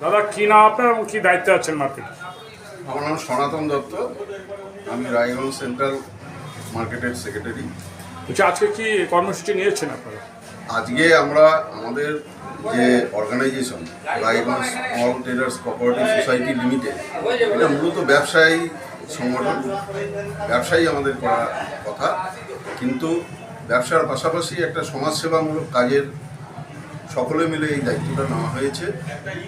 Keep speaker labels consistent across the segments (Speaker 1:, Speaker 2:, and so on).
Speaker 1: দাদা কি নাম আপনার এবং কি দায়িত্বে আছেন মার্কেটে?
Speaker 2: আমার নাম সনাতন দত্ত। আমি রায়গঞ্জ সেন্ট্রাল মার্কেটের সেক্রেটারি।
Speaker 1: বলছি আজকে কি কর্মসূচি নিয়েছেন আপনারা?
Speaker 2: আজকে আমরা আমাদের যে organisation Raiganj small traders cooperative society limited এটা মূলত ব্যবসায়ী সংগঠন। ব্যবসায়ী আমাদের করা কথা। কিন্তু ব্যবসার পাশাপাশি একটা সমাজসেবামূলক কাজের সকলে মিলে এই দায়িত্বটা নেওয়া হয়েছে।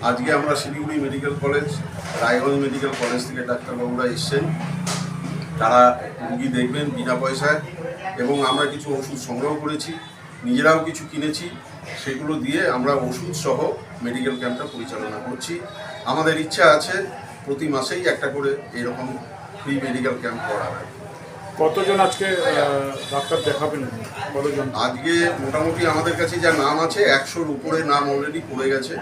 Speaker 2: আজকে আমরা Siliguri medical college, Raiganj medical college থেকে ডাক্তারবাবুরা এসছেন। তারা রুগী দেখবেন বিনা পয়সায় এবং আমরা কিছু ওষুধ সংগ্রহ করেছি, নিজেরাও কিছু কিনেছি। সেগুলো দিয়ে আমরা ওষুধ সহ মেডিকেল ক্যাম্পটা পরিচালনা করছি। আমাদের ইচ্ছা আছে প্রতি মাসেই একটা করে এরকম ফ্রি মেডিকেল ক্যাম্প করা হয়।
Speaker 1: কতজন আজকে ডাক্তার দেখাবেন? কতজন?
Speaker 2: আজকে মোটামুটি আমাদের কাছে যা নাম আছে একশোর উপরে নাম অলরেডি পড়ে গেছে।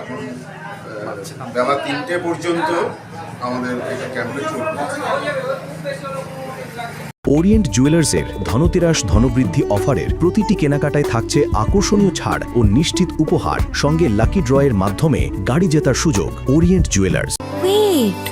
Speaker 2: এখন বেলা তিনটে পর্যন্ত আমাদের এটা ক্যাম্পে চলবে।
Speaker 3: ওরিয়েন্ট জুয়েলার্সের ধনতেরাস ধনবৃদ্ধি অফারের প্রতিটি কেনাকাটায় থাকছে আকর্ষণীয় ছাড় ও নিশ্চিত উপহার। সঙ্গে লাকি ড্রয়ের মাধ্যমে গাড়ি জেতার সুযোগ Orient jewellers
Speaker 4: Wait.